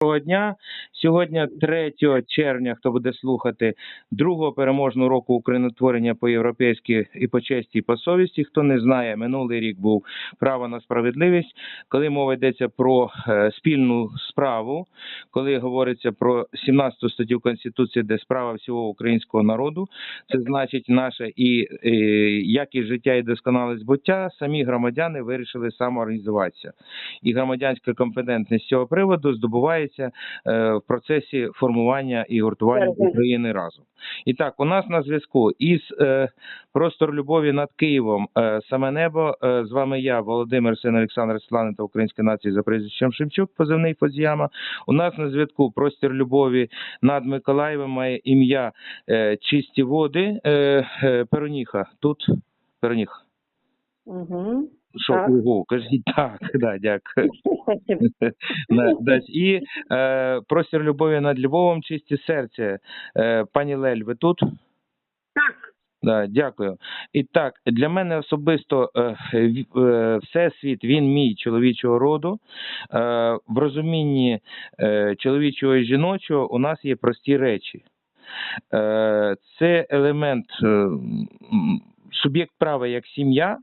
Доброго дня. Сьогодні 3 червня, хто буде слухати, другого переможного року українотворення по європейськи і по честі, і по совісті. Хто не знає, минулий рік був право на справедливість. Коли мова йдеться про е, спільну справу, коли говориться про 17 статтю Конституції, де справа всього українського народу, це значить наше і е, якість життя і досконалість буття, самі громадяни вирішили самоорганізуватися. І громадянська компетентність з цього приводу здобувається е, в процесі формування і гуртування України разом. І так, у нас на зв'язку із е, простор любові над Києвом, е, саме небо. Е, з вами я, Володимир, син Олександра Світлани та Українська нація за прізвищем Шевчук, позивний Фозіяма. У нас на зв'язку простір любові над Миколаєвом має ім'я е, Чисті води. Е, е, Пероніха. Тут Пероніха. Угу. Що ого, кажіть так, да, дякую. І е, простір любові над Львовом, чисті серця. Е, пані Лель, ви тут? Так. Да, дякую. І так, для мене особисто е, е, всесвіт він мій чоловічого роду. Е, в розумінні е, чоловічого і жіночого у нас є прості речі. Е, це елемент е, суб'єкт права як сім'я.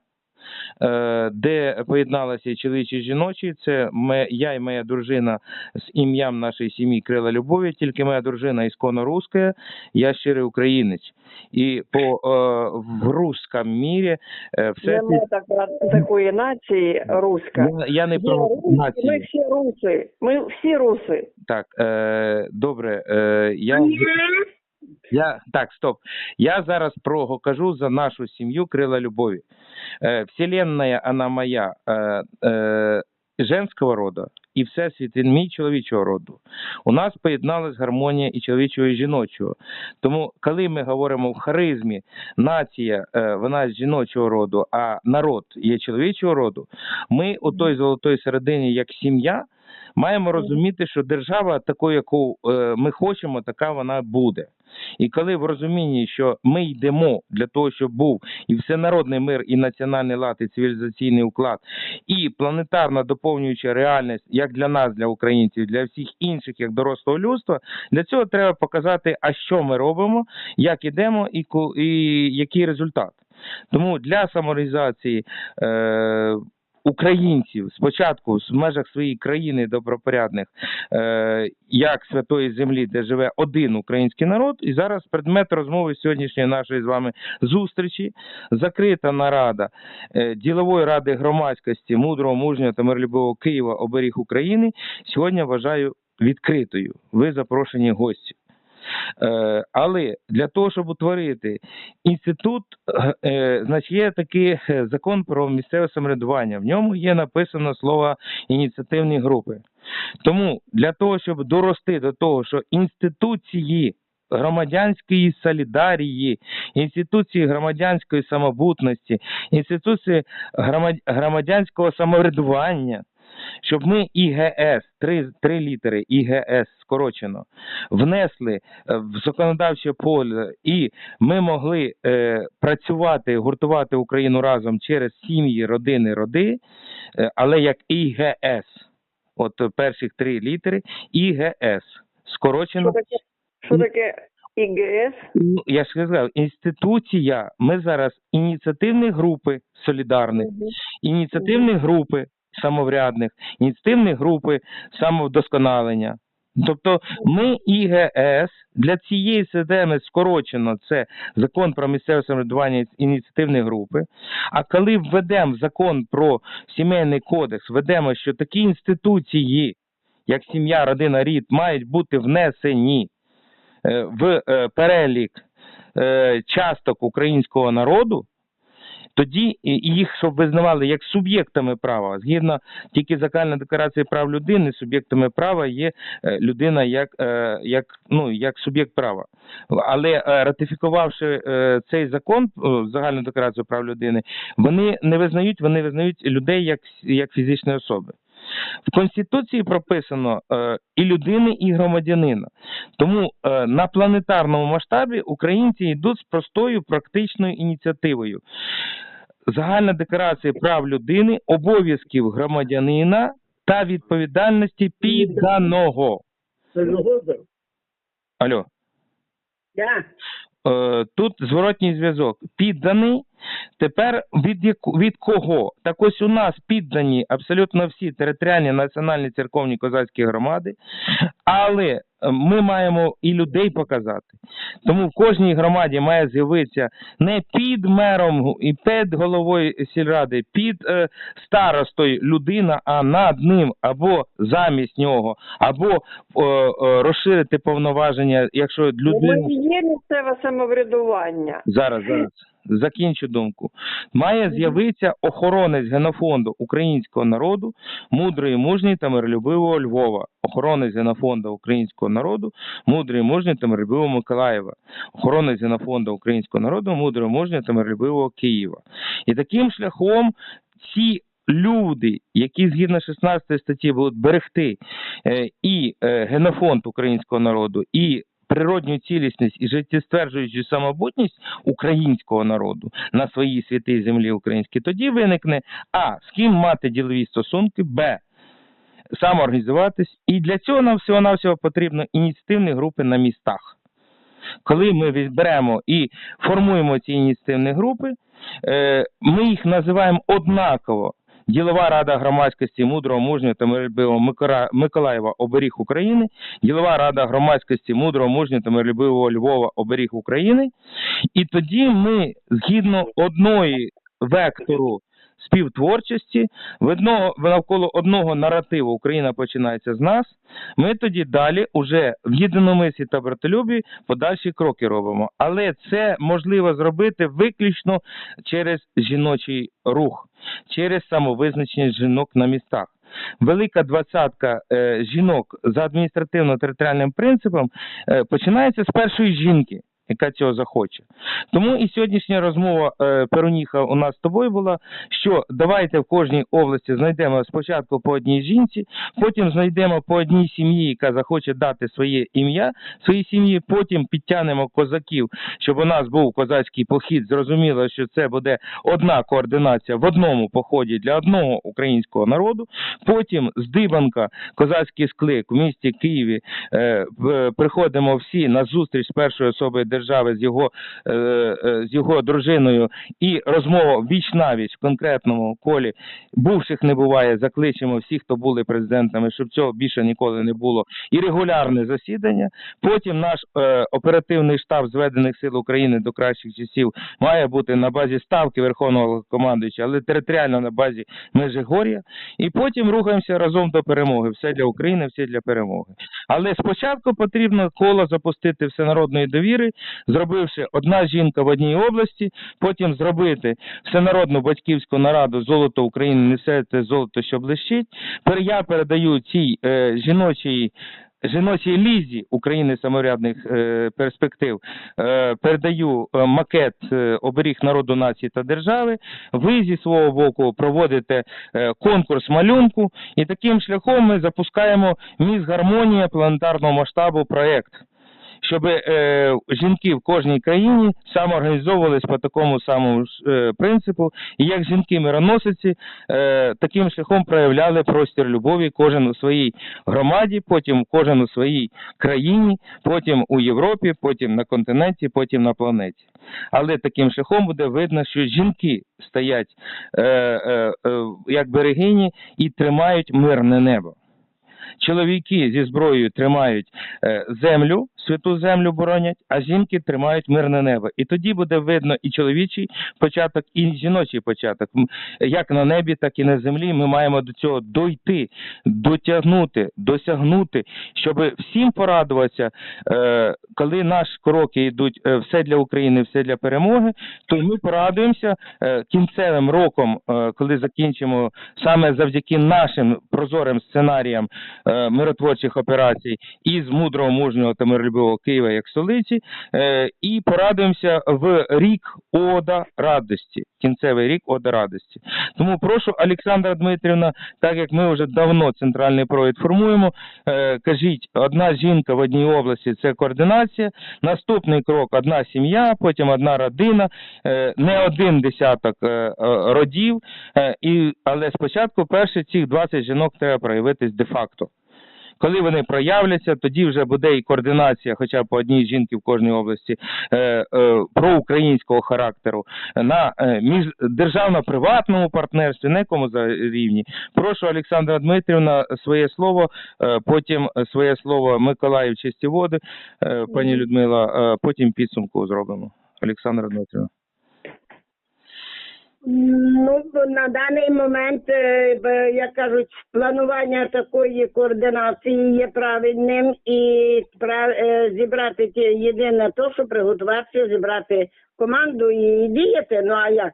Е, Де поєдналися і чоловічі і жіночі, це ме- я і моя дружина з ім'ям нашої сім'ї Крила Любові, тільки моя дружина ісконно руська, я щирий українець. І по е, в русском мірі е, все Нема так, такої нації руська. я, я не Є про руси, Ми всі руси. Ми всі руси. Так, е, добре, е, я, я так, стоп. Я зараз про кажу за нашу сім'ю Крила Любові. Е, Вселенная, вона моя е, е, женського роду, і всесвіт він мій чоловічого роду. У нас поєдналась гармонія і чоловічого, і жіночого. Тому, коли ми говоримо в харизмі, нація е, вона з жіночого роду, а народ є чоловічого роду, ми у той золотої середині, як сім'я, маємо розуміти, що держава такою, яку е, ми хочемо, така вона буде. І коли в розумінні, що ми йдемо для того, щоб був і всенародний мир, і національний лад, і цивілізаційний уклад, і планетарна доповнююча реальність як для нас, для українців, для всіх інших, як дорослого людства, для цього треба показати, а що ми робимо, як ідемо, і, і який результат. Тому для самореалізації е, українців спочатку в межах своєї країни добропорядних, е, як святої землі, де живе один український народ, і зараз предмет розмови сьогоднішньої нашої з вами зустрічі, закрита нарада е, ділової ради громадськості мудрого, мужнього та миролюбивого Києва оберіг України. Сьогодні вважаю відкритою. Ви запрошені гості. Е, але для того, щоб утворити інститут, е, е, значить, є такий закон про місцеве самоврядування. В ньому є написано слово ініціативні групи. Тому для того, щоб дорости до того, що інституції громадянської солідарії, інституції громадянської самобутності, інституції громадянського самоврядування, щоб ми ІГС, три, три літери ІГС скорочено, внесли е, в законодавче поле, і ми могли е, працювати, гуртувати Україну разом через сім'ї, родини, роди, е, але як ІГС, от перших три літери, ІГС, скорочено. Що таке, що таке ІГС? Ну, Я ж сказав, інституція. Ми зараз ініціативні групи солідарних, ініціативні групи самоврядних, ініціативні групи самовдосконалення. Тобто ми ІГС для цієї системи скорочено це закон про місцеве самоврядування ініціативні групи. А коли введемо закон про сімейний кодекс, введемо, що такі інституції, як сім'я, родина, рід, мають бути внесені е, в е, перелік е, часток українського народу, тоді їх щоб визнавали як суб'єктами права. Згідно тільки загальної декларації прав людини, суб'єктами права є е, людина як, е, як, ну, як суб'єкт права. Але е, ратифікувавши цей закон, загальну декларацію прав людини, вони не визнають, вони визнають людей як, як фізичні особи. В Конституції прописано е, і людини, і громадянина. Тому е, на планетарному масштабі українці йдуть з простою практичною ініціативою. Загальна декларація прав людини, обов'язків громадянина та відповідальності підданого. Алло. Е, тут зворотній зв'язок. Підданий. Тепер від, яку- від кого? Так ось у нас піддані абсолютно всі територіальні національні церковні козацькі громади, але е, ми маємо і людей показати. Тому в кожній громаді має з'явитися не під мером і під головою сільради, під е, старостою людина, а над ним або замість нього, або е, е, розширити повноваження, якщо людина. Є місцеве самоврядування. Зараз, зараз. Закінчу думку. Має з'явитися охоронець генофонду українського народу, мудрий, мужній та миролюбивого Львова. Охоронець генофонду українського народу, мудрий, мужній та миролюбивого Миколаєва. Охоронець генофонду українського народу, мудрий, мужній та миролюбивого Києва. І таким шляхом ці люди, які згідно 16 статті будуть берегти е, і е, генофонд українського народу, і природню цілісність і життєстверджуючу самобутність українського народу на своїй святій землі українській, тоді виникне а. З ким мати ділові стосунки, б. Самоорганізуватись. І для цього нам всього-навсього потрібно ініціативні групи на містах. Коли ми відберемо і формуємо ці ініціативні групи, е, ми їх називаємо однаково. Ділова рада громадськості мудрого, мужнього та миролюбивого Миколаєва оберіг України, ділова рада громадськості мудрого, мужнього та миролюбивого Львова оберіг України. І тоді ми згідно одної вектору співтворчості, в одного, навколо одного наративу Україна починається з нас. Ми тоді далі, уже в єдиномислі та братолюбі, подальші кроки робимо. Але це можливо зробити виключно через жіночий рух, через самовизначення жінок на містах. Велика двадцятка е, жінок за адміністративно-територіальним принципом е, починається з першої жінки, яка цього захоче. Тому і сьогоднішня розмова е, Перуніха у нас з тобою була, що давайте в кожній області знайдемо спочатку по одній жінці, потім знайдемо по одній сім'ї, яка захоче дати своє ім'я своїй сім'ї, потім підтягнемо козаків, щоб у нас був козацький похід. Зрозуміло, що це буде одна координація в одному поході для одного українського народу. Потім з Дибанка козацький склик в місті Києві е, приходимо всі на зустріч з першою особою держави з його, е, е, з його дружиною і розмова віч навіч в конкретному колі бувших не буває. Закличемо всіх, хто були президентами, щоб цього більше ніколи не було. І регулярне засідання. Потім наш е, оперативний штаб зведених сил України до кращих часів має бути на базі ставки Верховного командуюча, але територіально на базі Межигор'я. І потім рухаємося разом до перемоги. Все для України, все для перемоги. Але спочатку потрібно коло запустити всенародної довіри, зробивши одна жінка в одній області, потім зробити всенародну батьківську нараду Золото України несе те золото, що блищить. Я передаю цій е, жіночій. Жіночій лізі України самоврядних е, перспектив е, передаю е, макет е, оберіг народу нації та держави. Ви зі свого боку проводите е, конкурс малюнку, і таким шляхом ми запускаємо міс гармонія планетарного масштабу проект. Щоб е, жінки в кожній країні самоорганізовувались по такому самому е, принципу, і як жінки мироносиці е, таким шляхом проявляли простір любові, кожен у своїй громаді, потім кожен у своїй країні, потім у Європі, потім на континенті, потім на планеті. Але таким шляхом буде видно, що жінки стоять е, е, е, як берегині і тримають мирне небо. Чоловіки зі зброєю тримають е, землю, святу землю боронять, а жінки тримають мирне небо. І тоді буде видно і чоловічий початок, і жіночий початок. Як на небі, так і на землі. Ми маємо до цього дойти, дотягнути, досягнути, щоб всім порадуватися, е, коли наші кроки йдуть е, все для України, все для перемоги, то ми порадуємося е, кінцевим роком, коли закінчимо саме завдяки нашим прозорим сценаріям миротворчих операцій із мудрого, мужнього та миролюбивого РБО Києва як столиці, е, і порадуємося в рік Ода радості. Кінцевий рік Ода радості. Тому прошу, Олександра Дмитрівна, так як ми вже давно центральний провід формуємо, е, кажіть, одна жінка в одній області це координація. Наступний крок одна сім'я, потім одна родина, е, не один десяток родів. Але спочатку перше цих 20 жінок треба проявитись де-факто. Коли вони проявляться, тоді вже буде і координація, хоча б по одній жінці в кожній області е, е, проукраїнського характеру на е, між державно-приватному партнерстві, на якому за рівні. Прошу Олександра Дмитрівна своє слово, потім своє слово Миколаїв чисті води, пані Людмила, потім підсумку зробимо. Олександра Дмитрівна. Ну, на даний момент, е, як кажуть, планування такої координації є правильним і е, зібрати ті єдине то, що приготуватися, зібрати команду і діяти. Ну а як?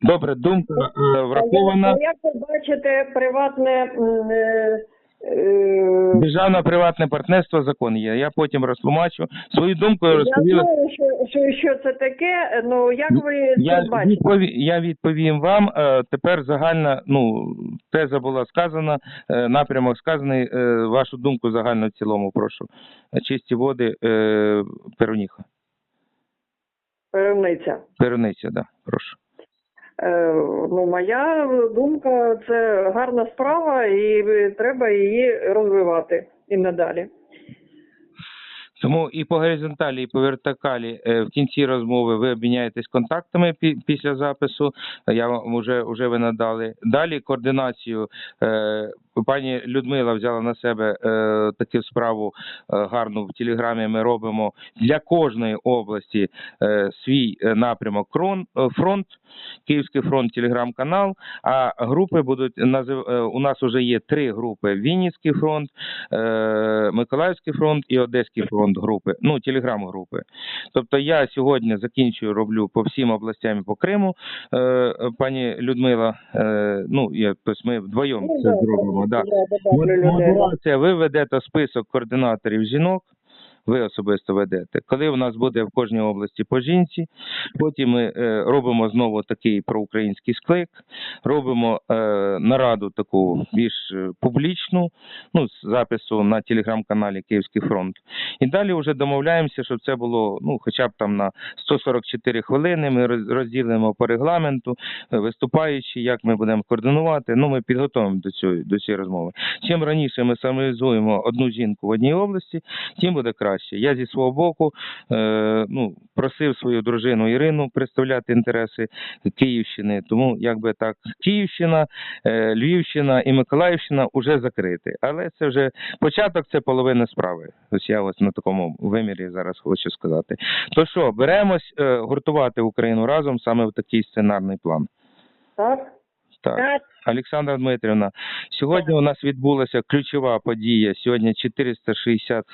Добре, думка е, врахована. Як ви бачите, приватне м, е, е, Державно-приватне партнерство закон є. Я потім розтлумачу. Свою думку я розповіла. знаю, що, що, це таке. Ну як ви Я, це бачите? відпові... я відповім вам. Е, тепер загальна, ну, теза була сказана, е, напрямок сказаний. Е, вашу думку загально в цілому, прошу. Чисті води, е, Пероніха. Перевниця. Перониця, да, прошу. Е, ну, моя думка, це гарна справа, і треба її розвивати і надалі. Тому і по горизонталі, і по вертикалі е, в кінці розмови ви обміняєтесь контактами після запису. Я вам вже, вже ви надали. Далі координацію е, пані Людмила взяла на себе е, таку справу гарну в телеграмі. Ми робимо для кожної області свій напрямок крон, фронт, Київський фронт, телеграм-канал. А групи будуть назив... у нас вже є три групи: Вінницький фронт, Миколаївський фронт і Одеський фронт групи, ну телеграм-групи. Тобто я сьогодні закінчую, роблю по всім областям по Криму, е, пані Людмила. Е, ну я тобто ми вдвоєм Ну, це зробимо. Да. Модерація, ви ведете список координаторів жінок. Ви особисто ведете. Коли у нас буде в кожній області по жінці, потім ми е, робимо знову такий проукраїнський склик, робимо е, нараду таку більш е, публічну, ну з запису на телеграм-каналі Київський фронт. І далі вже домовляємося, щоб це було ну, хоча б там на 144 хвилини. Ми розділимо по регламенту, виступаючи, як ми будемо координувати. Ну, ми підготуємо до цієї до цієї розмови. Чим раніше ми самовізуємо одну жінку в одній області, тим буде краще. Я зі свого боку е, ну, просив свою дружину Ірину представляти інтереси Київщини. Тому якби так, Київщина, е, Львівщина і Миколаївщина вже закриті. Але це вже початок, це половина справи. Ось я ось на такому вимірі зараз хочу сказати. То що, беремось е, гуртувати Україну разом саме в такий сценарний план. Так? Так. Олександра Дмитрівна, сьогодні у нас відбулася ключова подія. Сьогодні 460,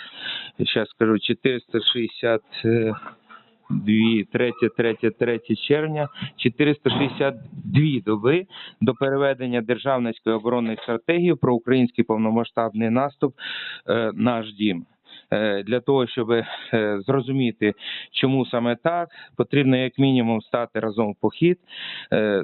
зараз скажу, 462, 3, 3, 3 червня, 462 доби до переведення державницької оборонної стратегії про український повномасштабний наступ е, «Наш дім». Е, Для того, щоб е, зрозуміти, чому саме так, потрібно як мінімум стати разом в похід, е,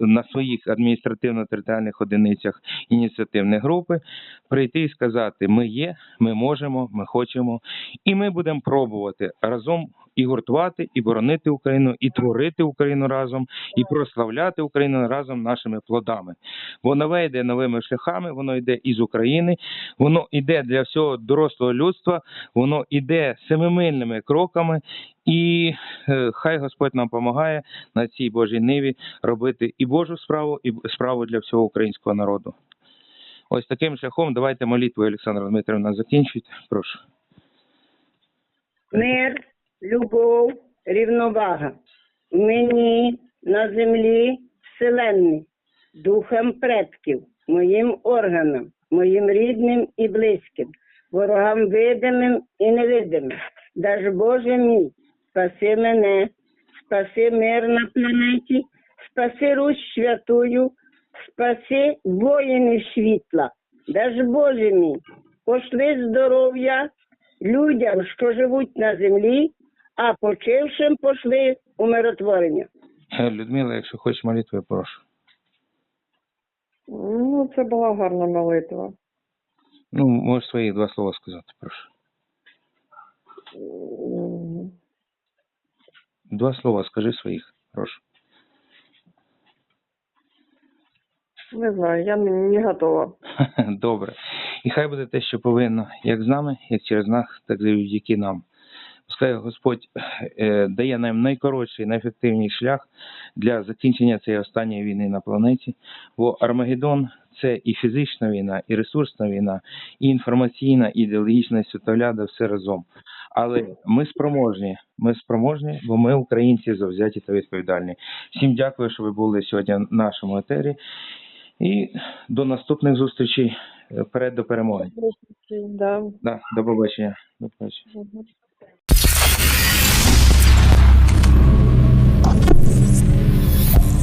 на своїх адміністративно-територіальних одиницях ініціативні групи, прийти і сказати: ми є, ми можемо, ми хочемо, і ми будемо пробувати разом і гуртувати, і боронити Україну, і творити Україну разом, і прославляти Україну разом нашими плодами. Бо нове йде новими шляхами, воно йде із України, воно йде для всього дорослого людства, воно йде семимильними кроками, і е, хай Господь нам допомагає на цій Божій ниві робити і Божу справу, і справу для всього українського народу. Ось таким шляхом давайте молитву, Олександра Дмитрівна, закінчуйте. Прошу. Мир, любов, рівновага. Мені на землі вселенні, духам предків, моїм органам, моїм рідним і близьким, ворогам видимим і невидимим. Даж Боже мій, спаси мене, спаси мир на планеті, спаси Русь святую, спаси воїнів світла. Даж Боже мій, пошли здоров'я людям, що живуть на землі, а почившим пошли умиротворення. Е, Людмила, якщо хочеш молитви, прошу. Ну, це була гарна молитва. Ну, можеш свої два слова сказати, прошу. Два слова скажи своїх, прошу. Не знаю, я не, не готова. Добре. І хай буде те, що повинно, як з нами, як через нас, так і завдяки нам. Пускай Господь е, дає нам найкоротший, найефективніший шлях для закінчення цієї останньої війни на планеті. Бо Армагеддон це і фізична війна, і ресурсна війна, і інформаційна, і ідеологічна світогляда все разом. Але ми спроможні, ми спроможні, бо ми українці завзяті та відповідальні. Всім дякую, що ви були сьогодні в нашому етері. І до наступних зустрічей е, вперед до перемоги. Да. Да, до побачення. До побачення. Thank you.